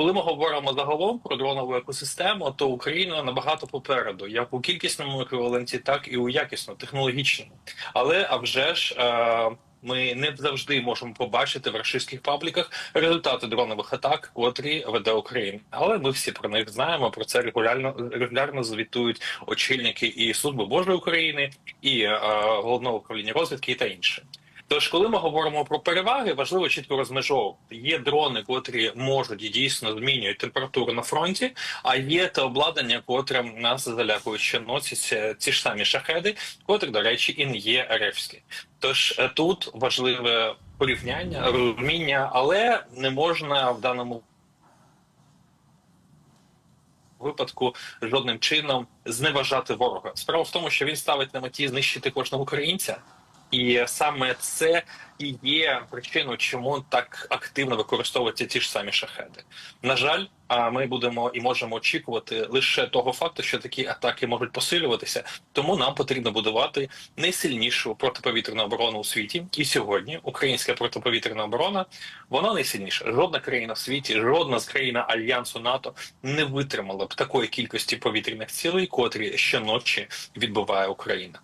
Коли ми говоримо загалом про дронову екосистему, то Україна набагато попереду, як у кількісному еквіваленті, так і у якісно технологічному. Але а вже ж. Е ми не завжди можемо побачити в рашистських пабліках результати дронових атак, котрі веде Україна. Але ми всі про них знаємо. Про це регулярно регулярно звітують очільники і служби Божої України, і е, головного управління розвідки та інше. Тож, коли ми говоримо про переваги, важливо чітко розмежовувати. Є дрони, котрі можуть і дійсно змінюють температуру на фронті, а є те обладнання, котре нас залякують, що носять е, ці ж самі шахеди, котрі, до речі, і не є РФські. Тож е, тут важливе порівняння, розуміння, але не можна в даному випадку жодним чином зневажати ворога. Справа в тому, що він ставить на меті знищити кожного українця. І саме це і є причиною, чому так активно використовуються ті ж самі шахеди. На жаль, а ми будемо і можемо очікувати лише того факту, що такі атаки можуть посилюватися. Тому нам потрібно будувати найсильнішу протиповітряну оборону у світі. І сьогодні українська протиповітряна оборона вона найсильніша. Жодна країна в світі, жодна з країн альянсу НАТО не витримала б такої кількості повітряних цілей, котрі щоночі відбуває Україна.